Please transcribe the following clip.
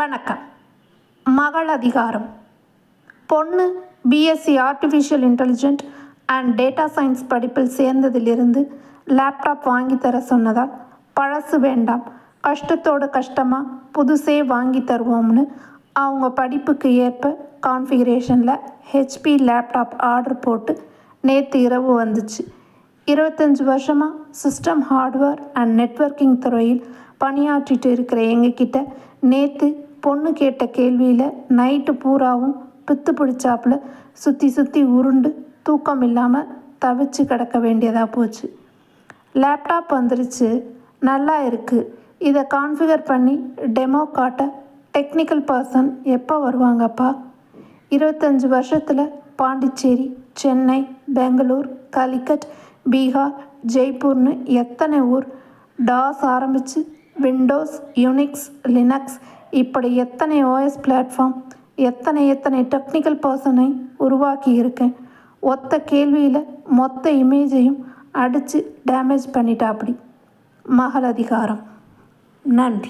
வணக்கம். மகள் அதிகாரம். பொண்ணு BSc artificial intelligent and data science படிப்பில் சேர்ந்ததிலிருந்து லேப்டாப் வாங்கி தர சொன்னதால் பழசு வேண்டாம். கஷ்டத்தோட கஷ்டமாக புதுசே வாங்கி தருவோம்னு அவங்க படிப்புக்கு ஏற்ப கான்ஃபிகரேஷனில் ஹெச்பி லேப்டாப் ஆர்டர் போட்டு நேற்று இரவு வந்துச்சு. இருபத்தஞ்சி வருஷமாக சிஸ்டம் ஹார்ட்வேர் அண்ட் நெட்வொர்க்கிங் துறையில் பணியாற்றிட்டு இருக்கிற எங்ககிட்ட நேற்று பொண்ணு கேட்ட கேள்வியில் நைட்டு பூராவும் பித்து பிடிச்சாப்புல சுற்றி சுற்றி உருண்டு தூக்கம் இல்லாமல் தவிச்சு கிடக்க வேண்டியதாக போச்சு. லேப்டாப் வந்துருச்சு நல்லா இருக்குது இதை கான்ஃபிகர் பண்ணி டெமோ காட்ட டெக்னிக்கல் பர்சன் எப்போ வருவாங்கப்பா? இருபத்தஞ்சி வருஷத்தில் பாண்டிச்சேரி சென்னை பெங்களூர் கலிக்கட் பீகார் ஜெய்ப்பூர்னு எத்தனை ஊர்? டாஸ் ஆரம்பித்து விண்டோஸ் யூனிக்ஸ் லினக்ஸ் இப்படி எத்தனை ஓஎஸ் பிளாட்ஃபார்ம் எத்தனை எத்தனை டெக்னிக்கல் பர்சனை உருவாக்கி இருக்கேன் ஒத்த கேள்வியில் மொத்த இமேஜையும் அடித்து டேமேஜ் பண்ணிட்டாப்படி மகள் அதிகாரம். நன்றி.